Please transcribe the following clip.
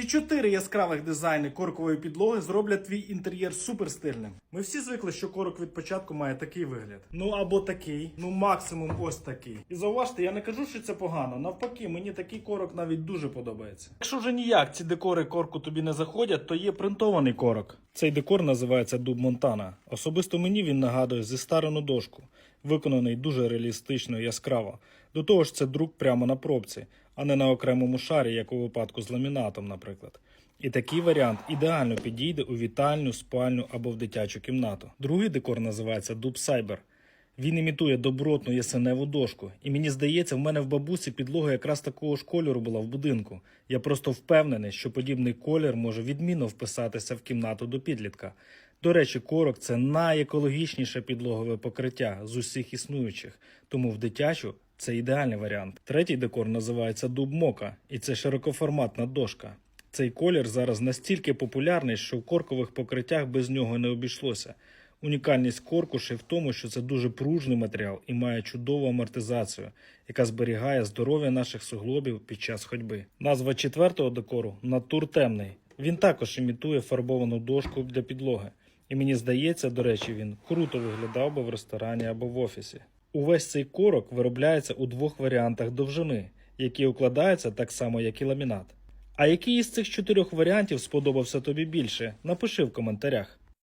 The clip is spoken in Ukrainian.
Ці чотири яскравих дизайни коркової підлоги зроблять твій інтер'єр суперстильним. Ми всі звикли, що корок від початку має такий вигляд. Ну або такий, ну максимум ось такий. І зауважте, я не кажу, що це погано. Навпаки, мені такий корок навіть дуже подобається. Якщо вже ніяк ці декори корку тобі не заходять, то є принтований корок. Цей декор називається Дуб Монтана. Особисто мені він нагадує зістарену дошку, виконаний дуже реалістично і яскраво. До того ж, це друк прямо на пробці, а не на окремому шарі, як у випадку з ламінатом, наприклад. І такий варіант ідеально підійде у вітальню, спальню або в дитячу кімнату. Другий декор називається Дуб Сайбер. Він імітує добротну ясеневу дошку, і мені здається, в мене в бабусі підлога якраз такого ж кольору була в будинку. Я просто впевнений, що подібний колір може відмінно вписатися в кімнату до підлітка. До речі, корок це найекологічніше підлогове покриття з усіх існуючих, тому в дитячу це ідеальний варіант. Третій декор називається дуб мока, і це широкоформатна дошка. Цей колір зараз настільки популярний, що в коркових покриттях без нього не обійшлося. Унікальність корку ще в тому, що це дуже пружний матеріал і має чудову амортизацію, яка зберігає здоров'я наших суглобів під час ходьби. Назва четвертого декору натур темний. Він також імітує фарбовану дошку для підлоги. І мені здається, до речі, він круто виглядав би в ресторані або в офісі. Увесь цей корок виробляється у двох варіантах довжини, які укладаються так само, як і ламінат. А який із цих чотирьох варіантів сподобався тобі більше? Напиши в коментарях.